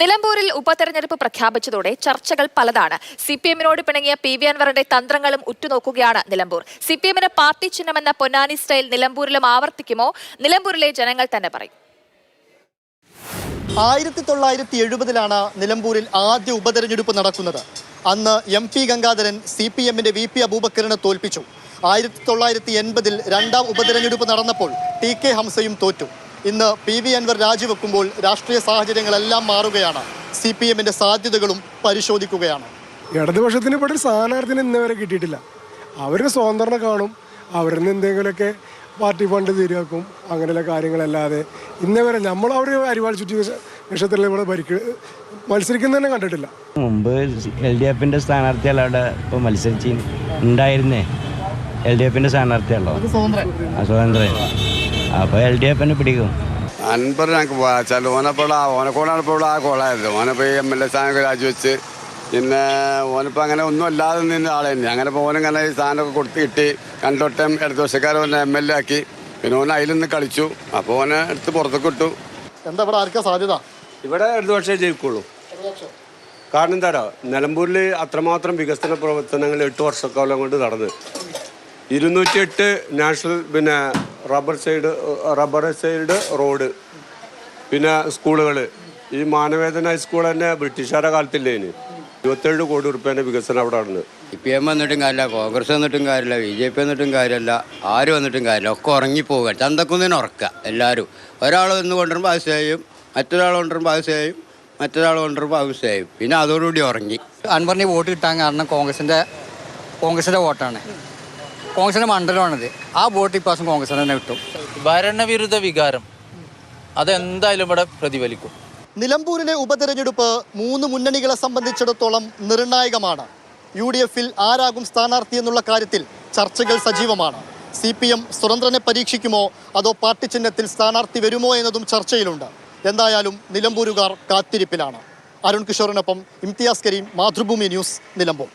നിലമ്പൂരിൽ ഉപതെരഞ്ഞെടുപ്പ് പ്രഖ്യാപിച്ചതോടെ ചർച്ചകൾ പലതാണ്. സി പി എമ്മിനോട് പിണങ്ങിയ പി വി അൻവറിന്റെ തന്ത്രങ്ങളും ഉറ്റുനോക്കുകയാണ് നിലമ്പൂർ. സി പി എമ്മിന് പാർട്ടി ചിഹ്നമെന്ന പൊന്നാനി സ്റ്റൈൽ നിലമ്പൂരിലും ആവർത്തിക്കുമോ? നിലമ്പൂരിലെ ജനങ്ങൾ തന്നെ പറയും. ആയിരത്തി തൊള്ളായിരത്തി എഴുപതിലാണ് നിലമ്പൂരിൽ ആദ്യ ഉപതെരഞ്ഞെടുപ്പ് നടക്കുന്നത്. അന്ന് M P Gangadharan C P എമ്മിന്റെ വി പി അബൂബക്കറിനെ തോൽപ്പിച്ചു. ആയിരത്തി തൊള്ളായിരത്തി എൺപതിൽ രണ്ടാം ഉപതെരഞ്ഞെടുപ്പ് നടന്നപ്പോൾ ടി കെ ഹംസയും തോറ്റു. ഇന്ന് പി വി അൻവർ രാജിവെക്കുമ്പോൾ രാഷ്ട്രീയ സാഹചര്യങ്ങളെല്ലാം മാറുകയാണ്. സി പി എമ്മിന്റെ സാധ്യതകളും പരിശോധിക്കുകയാണ്. ഇടതുപക്ഷത്തിന് ഇവിടെ സ്ഥാനാർത്ഥിന് ഇന്നവരെ ഇന്ന് വരെ കിട്ടിയിട്ടില്ല. അവർ സ്വതന്ത്രനെ കാണും. അവരിൽ നിന്ന് എന്തെങ്കിലുമൊക്കെ പാർട്ടി ഫണ്ട് തീരാക്കും അങ്ങനെയുള്ള കാര്യങ്ങളല്ലാതെ ഇന്നവരെ നമ്മൾ അവർ അരിവാൾ ചുറ്റി നക്ഷത്രത്തിൽ ഇവിടെ ഭരിക്ക മത്സരിക്കുന്ന തന്നെ കണ്ടിട്ടില്ല. മുമ്പ് എൽ ഡി എഫിന്റെ സ്ഥാനാർത്ഥികൾ അവിടെ ഇപ്പോൾ മത്സരിച്ച് ഉണ്ടായിരുന്നേ. എൽ ഡി എഫിന്റെ സ്ഥാനാർത്ഥിയാണല്ലോ സ്വതന്ത്ര സ്വതന്ത്രൻ. അപ്പോൾ എൽ ഡി എഫിനെ പിടിക്കും. അൻപത് ഞങ്ങൾക്ക് ഓനെപ്പോൾ ഓനെക്കൊണ്ടാണ് ഇപ്പോൾ ആ കോളായത് ഓനപ്പോ ഈ എം എൽ എ സ്ഥാനമൊക്കെ രാജിവെച്ച്. പിന്നെ ഓനിപ്പോൾ അങ്ങനെ ഒന്നും അല്ലാതെ നിന്ന ആളെ തന്നെ. അങ്ങനെ ഇപ്പോൾ ഓനിങ്ങനെ ഈ സ്ഥാനമൊക്കെ കൊടുത്ത് കിട്ടി. രണ്ടോട്ടം വശക്കാരെ ഓനെ എം എൽ എ ആക്കി. പിന്നെ ഓൻ അതിൽ നിന്ന് കളിച്ചു. അപ്പോൾ ഓനെ എടുത്ത് പുറത്തേക്ക് ഇട്ടു എന്താ ഇവിടെ ആർക്കാ സാധ്യത? ഇവിടെ ഇടതുപക്ഷേ ജയിക്കുള്ളൂ. കാരണം എന്താ നിലമ്പൂരിൽ അത്രമാത്രം വികസന പ്രവർത്തനങ്ങൾ എട്ട് വർഷക്കാലം കൊണ്ട് നടന്ന്. ഇരുന്നൂറ്റി എട്ട് നാഷണൽ പിന്നെ rubber side rubber side road പിന്നെ സ്കൂളുകൾ. ഈ മാനവേദന ഹൈസ്കൂൾ തന്നെ ബ്രിട്ടീഷുകാരുടെ കാലത്തില്ലേന്. ഇരുപത്തേഴ് കോടി റുപ്യേന്റെ വികസനം അവിടെ ആണ് സി പി എം വന്നിട്ടും കാര്യമില്ല കോൺഗ്രസ് വന്നിട്ടും കാര്യമില്ല ബി ജെ പി വന്നിട്ടും കാര്യമില്ല ആര് വന്നിട്ടും കാര്യമില്ല ഒക്കെ ഉറങ്ങിപ്പോവുക ചന്തക്കുന്നതിന് ഉറക്കുക എല്ലാവരും ഒരാൾ വന്ന് കൊണ്ടുവരുമ്പോൾ അത് ചെയ്യും മറ്റൊരാൾ കൊണ്ടുവരുമ്പോൾ അത് ചെയ്യും മറ്റൊരാൾ കൊണ്ടുവരുമ്പോൾ അത് ചെയ്യും. പിന്നെ അതോടുകൂടി ഉറങ്ങി. അൻവറിന് വോട്ട് കിട്ടാൻ കാരണം കോൺഗ്രസിന്റെ കോൺഗ്രസിന്റെ വോട്ടാണ്. കോൺഗ്രസിന്റെ മണ്ഡലമാണിത്. ആ വോട്ട് ഇപ്രാവശ്യം കോൺഗ്രസിന് തന്നെ കിട്ടും. ഭരണവിരുദ്ധ വികാരം അതെന്തായാലും ഇവിടെ പ്രതിഫലിക്കും. നിലമ്പൂരിലെ ഉപതെരഞ്ഞെടുപ്പ് മൂന്ന് മുന്നണികളെ സംബന്ധിച്ചിടത്തോളം നിർണായകമാണ്. യു ഡി എഫിൽ ആരാകും സ്ഥാനാർത്ഥി എന്നുള്ള കാര്യത്തിൽ ചർച്ചകൾ സജീവമാണ്. സി പി എം സ്വതന്ത്രനെ പരീക്ഷിക്കുമോ? അതോ പാർട്ടി ചിഹ്നത്തിൽ സ്ഥാനാർത്ഥി വരുമോ എന്നതും ചർച്ചയിലുണ്ട്. എന്തായാലും നിലമ്പൂരുകാർ കാത്തിരിപ്പിലാണ്. അരുൺ കിഷോറിനൊപ്പം ഇംതിയാസ് കരീം മാതൃഭൂമി ന്യൂസ് നിലമ്പൂർ.